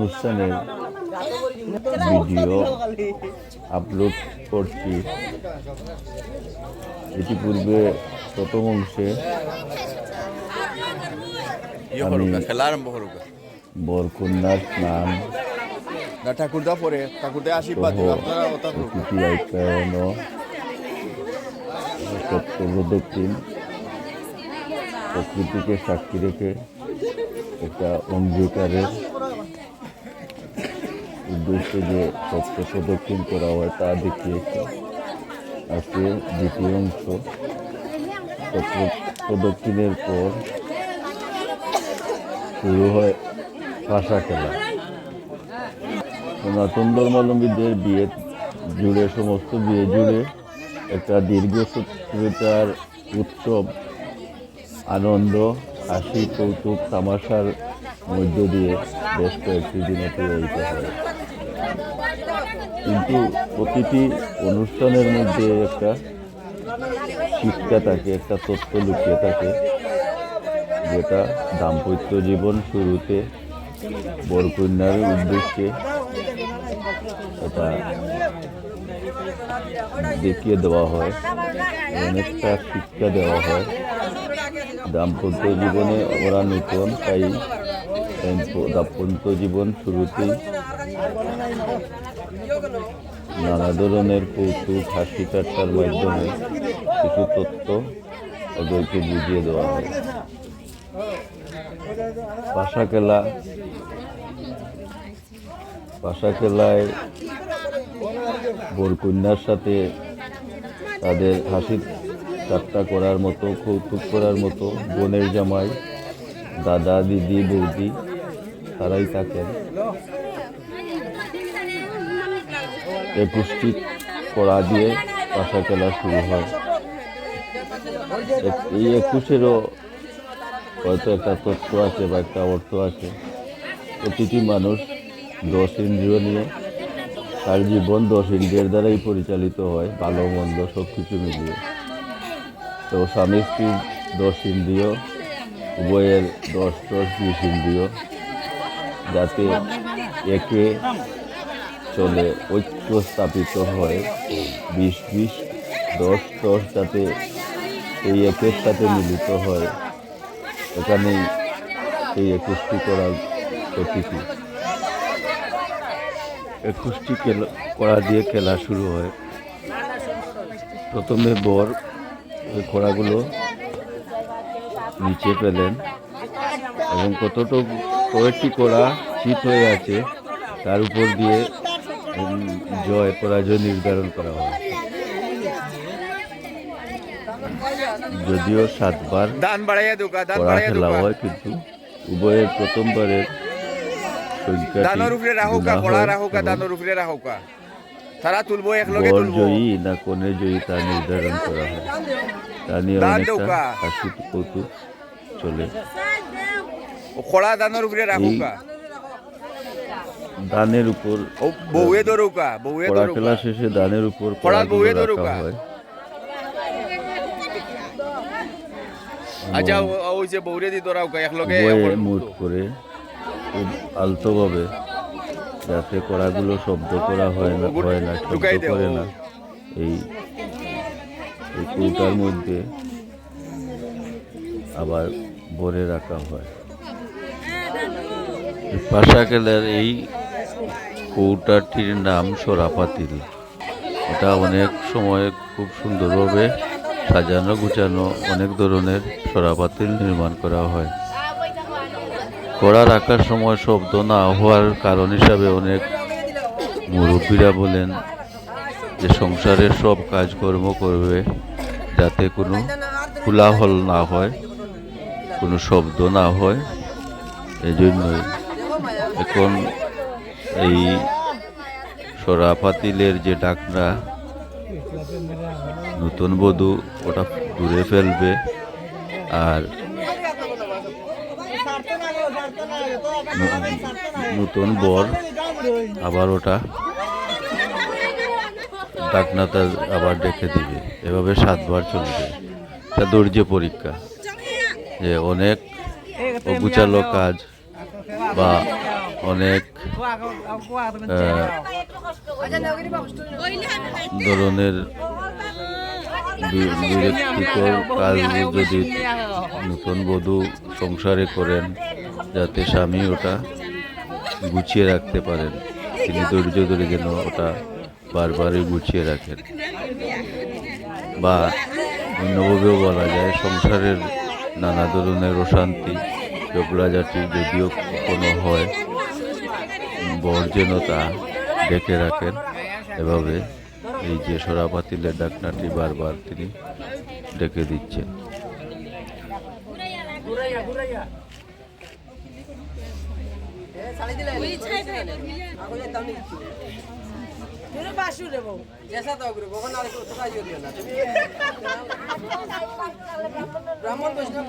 অনুষ্ঠানের video upload করছি। এটি পূর্বে প্রথম অংশে ইয়ে বরকন্যার স্নান ঠাকুরদা পরে ঠাকুরদা আশীর্বাদ অতিথি আপ্যায়ন প্রকৃতিকে সাক্ষী রেখে একটা অঙ্গীকারের উদ্দেশ্যে যে সত্য প্রদক্ষিণ করা হয়, তা দেখিয়েছে আজকে দ্বিতীয় অংশ। প্রদক্ষিণের পর শুরু হয় পাশা খেলা। সনাতন ধর্মাবলম্বীদের বিয়ে জুড়ে, সমস্ত বিয়ে জুড়ে একটা দীর্ঘসূত্রতার উৎসব, আনন্দ, হাসি, কৌতুক, তামাশার মধ্য দিয়ে বেশ কয়েকটি দিন অতিবাহিত হয়। কিন্তু প্রতিটি অনুষ্ঠানের মধ্যে একটা শিক্ষা থাকে, একটা তথ্য লুকিয়ে থাকে, যেটা দাম্পত্য জীবন শুরুতে বরকন্যার উদ্দেশ্যে এটা দেখিয়ে দেওয়া হয়, অনেকটা শিক্ষা দেওয়া হয়। দাম্পত্য জীবনে ওরা নতুন, তাই দাম্পত্য জীবন শুরুতেই নানা ধরনের কৌতুক, হাসি ঠাট্টার মাধ্যমে কিছু তথ্য ওদেরকে বুঝিয়ে দেওয়া হয়। পাশা খেলা পাশা খেলায় বরকন্যার সাথে তাদের হাসি ঠাট্টা করার মতো, কৌতুক করার মতো বোনের জামাই, দাদা, দিদি, বৌদি, তারাই থাকেন। একুশটি কড়া দিয়ে পাশা খেলা শুরু হয়। এই একুশেরও হয়তো একটা তথ্য আছে বা একটা অর্থ আছে। প্রতিটি মানুষ দশ ইন্দ্রিয় নিয়ে তার জীবন দশ ইন্দ্রিয়ের দ্বারাই পরিচালিত হয়, ভালো, মন্দ সব কিছু মিলিয়ে। তো স্বামী স্ত্রীর দশ ইন্দ্রিয়, উভয়ের দশ দশ, বিশ ইন্দ্রিয়, যাতে একে চলে ঐক্য স্থাপিত হয়। বিশ বিশ দশ দশ যাতে এই একের সাথে মিলিত হয়। এখানেই এই একুশটি করার প্রতীকী। একুশটি কড়া দিয়ে খেলা শুরু হয়। প্রথমে বর ওই কড়াগুলো নিচে ফেলেন এবং কতটুকু কয়েকটি কড়া চিত হয়ে আছে, তার উপর দিয়ে জয় পরাজয় নির্ধারণ করা হয় যদিও সাতবার কড়া খেলা হয় কিন্তু উভয়ের প্রথমবারের তারা তুলবো একলগে বর তুলবো। জয়ী না কনে জয়ী তা নির্ধারণ করা হয়। তা নিয়ে দান অনেকটা দৌকা। হাসি কৌতুক চলে। কড়া দানোর উপরে রাহুকা দানের উপর বউয়ে দরুকা বউয়ে দরুকা খেলা শেষে দানের উপর কড়াগুলো বউয়ে দরুকা। আচ্ছা ওই যে বউরে দি দরাউকা একলগে মুঠ করে খুব আলতোভাবে যাতে কড়াগুলো শব্দ করা হয় না হয় না শব্দ। করে না। এই এই কৌটার মধ্যে আবার ভরে রাখা হয়। পাশা খেলার এই কৌটাটির নাম সরাপাতিল। এটা অনেক সময় খুব সুন্দরভাবে সাজানো, গুছানো অনেক ধরনের সরাপাতিল নির্মাণ করা হয়। কড়া রাখার সময় শব্দ না হওয়ার কারণ হিসাবে অনেক মুরব্বীরা বলেন যে সংসারের সব কাজকর্ম করবে যাতে কোনো কোলাহল না হয়, কোনো শব্দ না হয়। এই জন্যই এখন এই সরা পাতিলের যে ডাকনা, নতুন বধূ, ওটা দূরে ফেলবে। আর নতুন বর, আবার ওটা ডাকনাটা আবার ডেকে দিবে। এভাবে সাতবার চলবে। এটা ধৈর্য পরীক্ষা। যে অনেক অগুচালো কাজ বা অনেক ধরনের বিরক্তিকর যদি নতুন বধূ সংসারে করেন, যাতে স্বামী ওটা গুছিয়ে রাখতে পারেন। তিনি ধৈর্য ধরে যেন ওটা বারবারই গুছিয়ে রাখেন। বা অন্যভাবেও বলা যায়, সংসারের নানা ধরনের অশান্তি, ঝগড়াঝাটি যদিও কোনো হয় বর যেন তা ডেকে রাখেন। এভাবে এই যে সরাপাতিলের ডাকনাটি বারবার তিনি ডেকে দিচ্ছেন। ব্রাহ্মণ বৈষ্ণব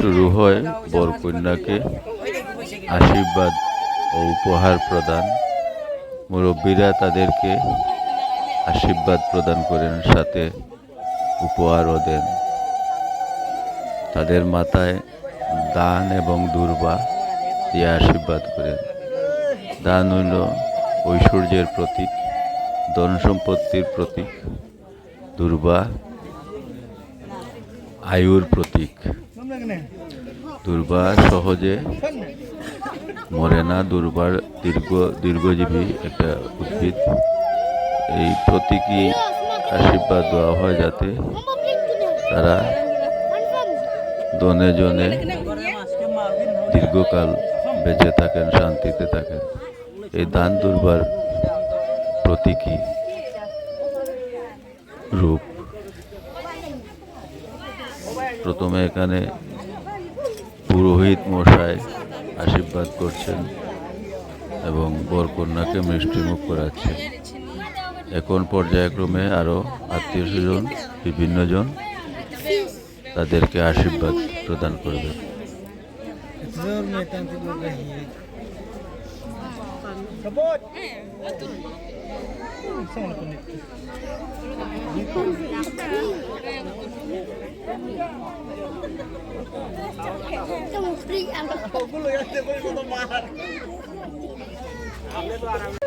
শুরু হয় বরকন্যাকে। আশীর্বাদ ও উপহার প্রদান। মুরব্বীরা তাদেরকে আশীর্বাদ প্রদান করেন, সাথে উপহারও দেন। তাদের মাথায় দান এবং দুর্বা দিয়ে আশীর্বাদ করেন। দান হইল ঐশ্বর্যের প্রতীক ধন সম্পত্তির প্রতীক। দুর্বা আয়ুর প্রতীক। দুর্বা সহজে মরে না, দুর্বার দীর্ঘ, দীর্ঘজীবী একটা উদ্ভিদ। এই প্রতীকী আশীর্বাদ দেওয়া হয় যাতে তারা দনে জনে দীর্ঘকাল বেঁচে থাকেন, শান্তিতে থাকেন। এই দান দুর্বার প্রতীকী রূপ। প্রথমে এখানে পুরোহিত মশাই আশীর্বাদ করছেন এবং বরকন্যাকে মিষ্টিমুখ করাচ্ছেন। এখন পর্যায়ক্রমে আরও আত্মীয় স্বজন বিভিন্নজন তাদেরকে আশীর্বাদ প্রদান করবে। Estamos frios, estamos frios. Estamos frios, estamos frios.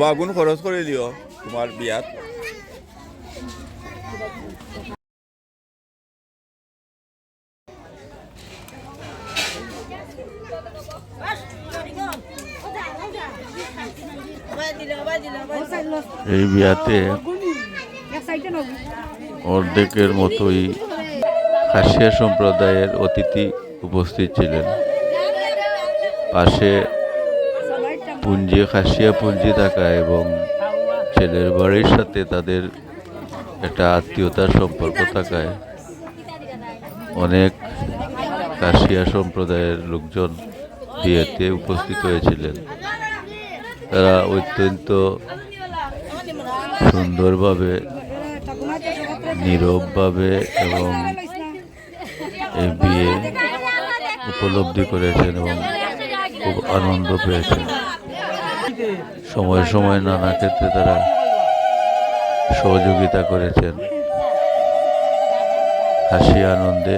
বাগুন খরচ করে দিও তোমার বিয়াত। এই বিয়াতে অর্ধেকের মতোই খাসিয়া সম্প্রদায়ের অতিথি উপস্থিত ছিলেন। পাশে পুঞ্জি, খাসিয়া পুঞ্জি থাকা এবং ছেলের বাড়ির সাথে তাদের একটা আত্মীয়তার সম্পর্ক থাকায় অনেক কাশিয়া সম্প্রদায়ের লোকজন বিয়েতে উপস্থিত হয়েছিলেন। তারা অত্যন্ত সুন্দরভাবে, নীরবভাবে এবং এই বিয়ে উপলব্ধি করেছেন এবং খুব আনন্দ পেয়েছেন। সময় সময় নানা ক্ষেত্রে তারা সহযোগিতা করেছেন। হাসি আনন্দে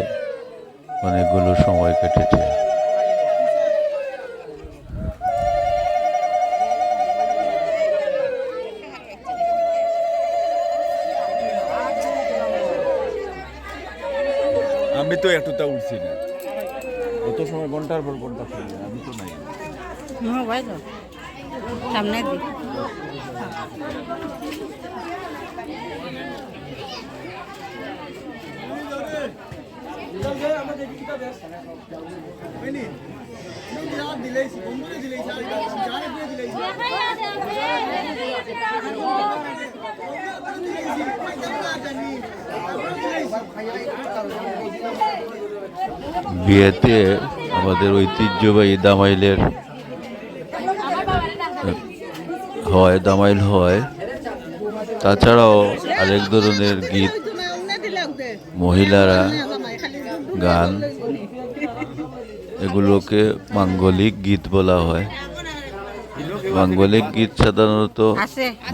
অনেকগুলো সময় কেটেছে আমি তো একটুটা উঠছি না কত সময় ঘণ্টার পর ঘণ্টা চলে আমি তো নাই হুম ভাই তো সামনে দিক বিয়েতে আমাদের ঐতিহ্যবাহী দামাইলের হয় দামাইল হয়। তাছাড়াও আরেক ধরনের গীত মহিলারা গান। এগুলোকে মাঙ্গলিক গীত বলা হয়। মাঙ্গলিক গীত সাধারণত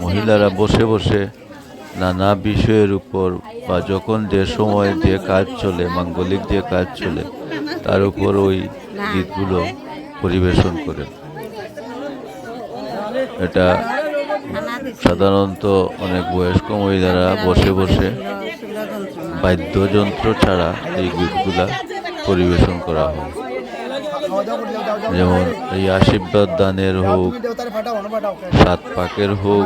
মহিলারা বসে বসে নানা বিষয়ের উপর বা যখন যে সময় যে কাজ চলে, মাঙ্গলিক যে কাজ চলে, তার উপর ওই গীতগুলো পরিবেশন করে। এটা সাধারণত অনেক বয়স্ক মহিলারা বসে বসে বাদ্যযন্ত্র ছাড়া এই গীতগুলা পরিবেশন করা হয়। যেমন এই আশীর্বাদ দানের হোক, সাত পাকের হোক,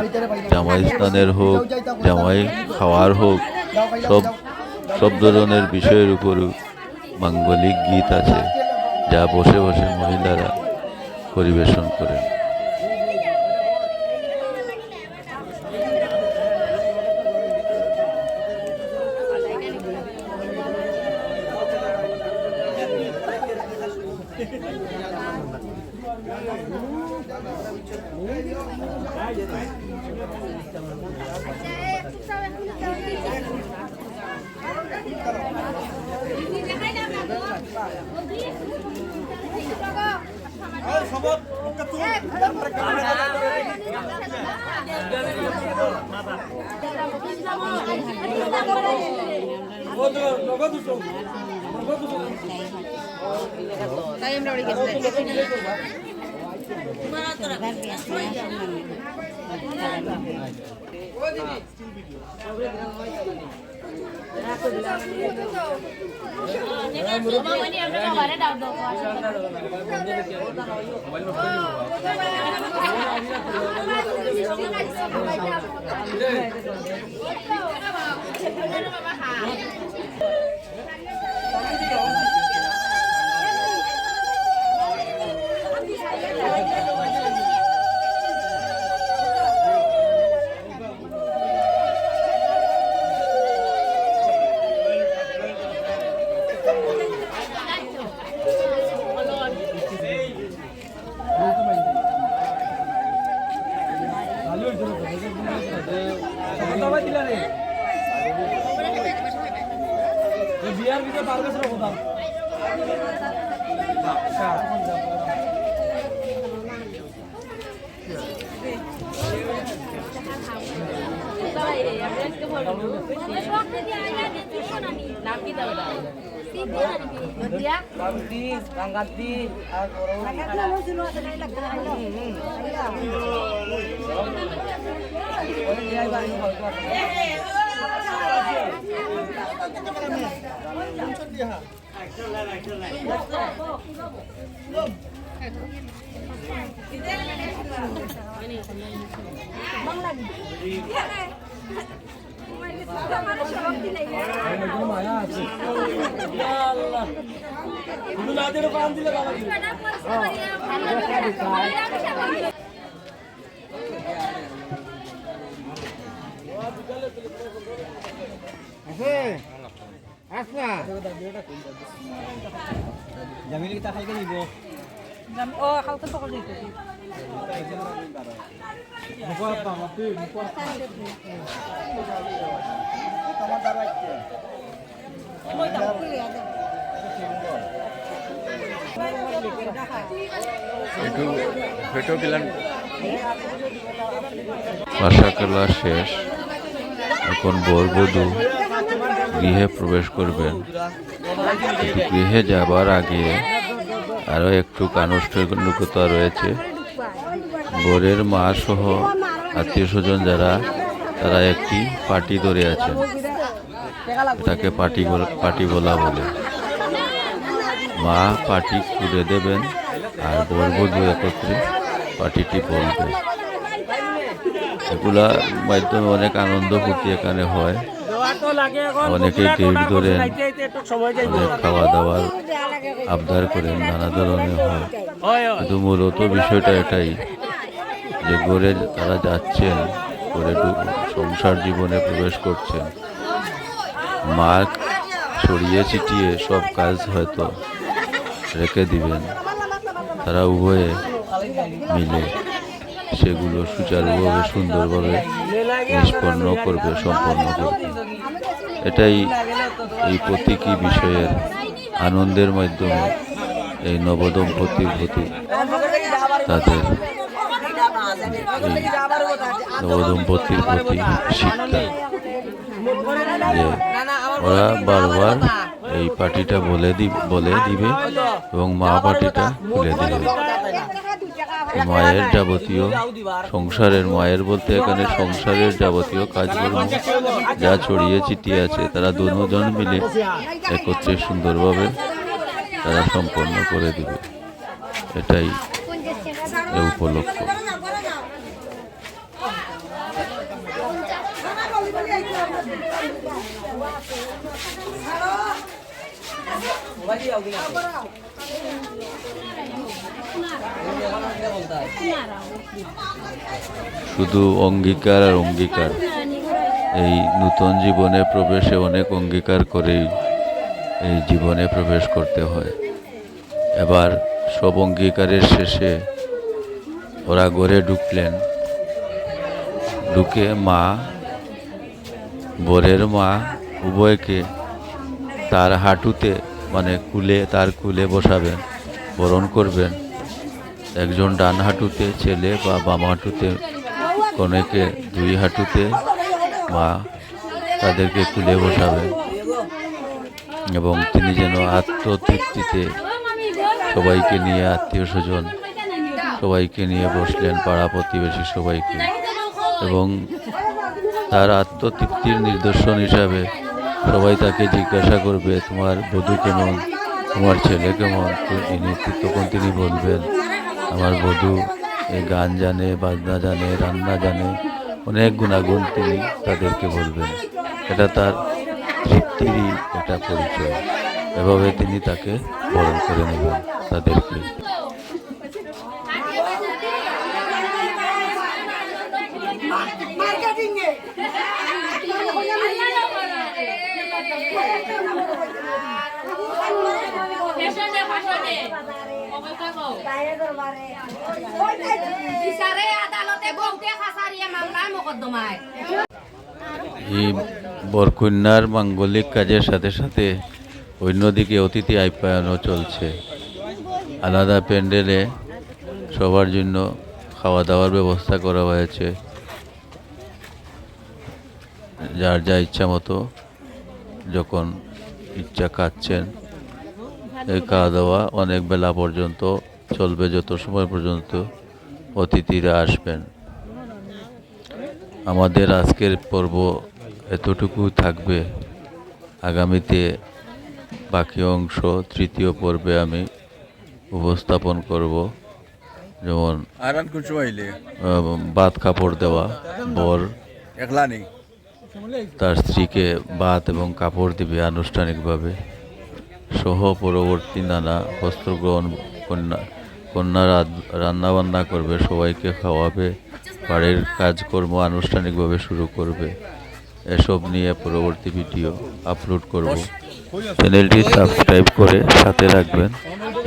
জামাই স্নানের হোক, জামাই খাওয়ার হোক, সব সব ধরনের বিষয়ের উপরও মাঙ্গলিক গীত আছে যা বসে বসে মহিলারা পরিবেশন করেন। তাই আমরা ওই 刘先生爸爸好 কান্তি কাঙ্গাতি আর বড় না দিলে পান দিলে বাবা ও খালকে তো দিতে খেলা শেষ। এখন বর বধূ গৃহে প্রবেশ করবেন। গৃহে যাবার আগে আরও একটু আনুষ্ঠানিকতা রয়েছে। বরের মা সহ আত্মীয় স্বজন যারা, তারা একটি পার্টি ধরে আছেন। এটাকে পার্টি পার্টি বলা বলে। মা পার্টি খুলে দেবেন আর বর বধূ একত্রে পার্টিটি বলবে। এগুলা মাধ্যমে অনেক আনন্দ ফুর্তি এখানে হয়। অনেকে গেট ধরেন, অনেক খাওয়া দাওয়ার আবদার করেন, নানা ধরনের হয়। কিন্তু মূলত বিষয়টা এটাই। যে ঘরে তারা যাচ্ছেন করে সংসার জীবনে প্রবেশ করছেন। মা ছড়িয়ে ছিটিয়ে সব কাজ হয়তো রেখে দিবেন। তারা উভয়ে মিলে সেগুলো সুচারুভাবে, সুন্দরভাবে নিষ্পন্ন করবে, সম্পন্ন করবে। এটাই এই প্রতীকী বিষয়ের আনন্দের মাধ্যমে এই নবদম্পতির প্রতি তাদের নবদম্পতির প্রতি শিক্ষা ওরা বারবার এই পার্টিটা বলে দি বলে দিবে এবং মা পার্টিটা খুলে দিবে মায়ের যাবতীয় সংসারের মায়ের বলতে এখানে সংসারের যাবতীয় কাজকর্ম যা ছড়িয়ে ছিটিয়ে আছে তারা দুজন মিলে একত্রে সুন্দরভাবে তারা সম্পন্ন করে দিবে এটাই উপলক্ষ শুধু অঙ্গীকার আর অঙ্গীকার। এই নূতন জীবনে প্রবেশে অনেক অঙ্গীকার করেই এই জীবনে প্রবেশ করতে হয়। এবার সব অঙ্গীকারের শেষে ওরা ঘরে ঢুকলেন। ঢুকে মা, বরের মা উভয়কে তার হাঁটুতে মানে কুলে, তার কুলে বসাবেন, বরণ করবেন। একজন ডান হাঁটুতে ছেলে বা বাম হাঁটুতে কনেকে, দুই হাঁটুতে মা তাদেরকে কুলে বসাবেন। এবং তিনি যেন আত্মতৃপ্তিতে সবাইকে নিয়ে, আত্মীয় স্বজন সবাইকে নিয়ে বসলেন, পাড়া প্রতিবেশী সবাইকে। এবং তার আত্মতৃপ্তির নিদর্শন হিসাবে সবাই তাকে জিজ্ঞাসা করবে, তোমার বধূ কেমন? তোমার ছেলে কেমন? ইনি তখন তিনি বলবেন, আমার বধূ এই গান জানে, বাজনা জানে, রান্না জানে। অনেক গুণাগুণ তিনি তাদেরকে বলবেন। এটা তার তৃপ্তিরই একটা পরিচয়। এভাবে তিনি তাকে বরণ করে নেবেন তাদেরকে। এই বরকন্যার মাঙ্গলিক কাজের সাথে সাথে অন্যদিকে অতিথি আপ্যায়নও চলছে। আলাদা প্যান্ডেলে সবার জন্য খাওয়া দাওয়ার ব্যবস্থা করা হয়েছে। যার যা ইচ্ছা মতো যখন ইচ্ছা খাচ্ছেন, এই খাওয়া দাওয়া অনেক বেলা পর্যন্ত চলবে যত সময় পর্যন্ত অতিথিরা আসবেন। আমাদের আজকের পর্ব এতটুকু থাকবে। আগামীতে বাকি অংশ তৃতীয় পর্বে আমি উপস্থাপন করব। যেমন বাত কাপড় দেওয়া বর। তার স্ত্রীকে বাত এবং কাপড় দিবে আনুষ্ঠানিকভাবে। সহ পরবর্তী নানা বস্ত্রগ্রহণ কন্যা কন্যা রান্নাবান্না করবে, সবাইকে খাওয়াবে, বাড়ির কাজকর্ম আনুষ্ঠানিকভাবে শুরু করবে। এসব নিয়ে পরবর্তী ভিডিও আপলোড করব। চ্যানেলটি সাবস্ক্রাইব করে সাথে রাখবেন।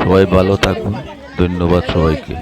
সবাই ভালো থাকুন। ধন্যবাদ সবাইকে।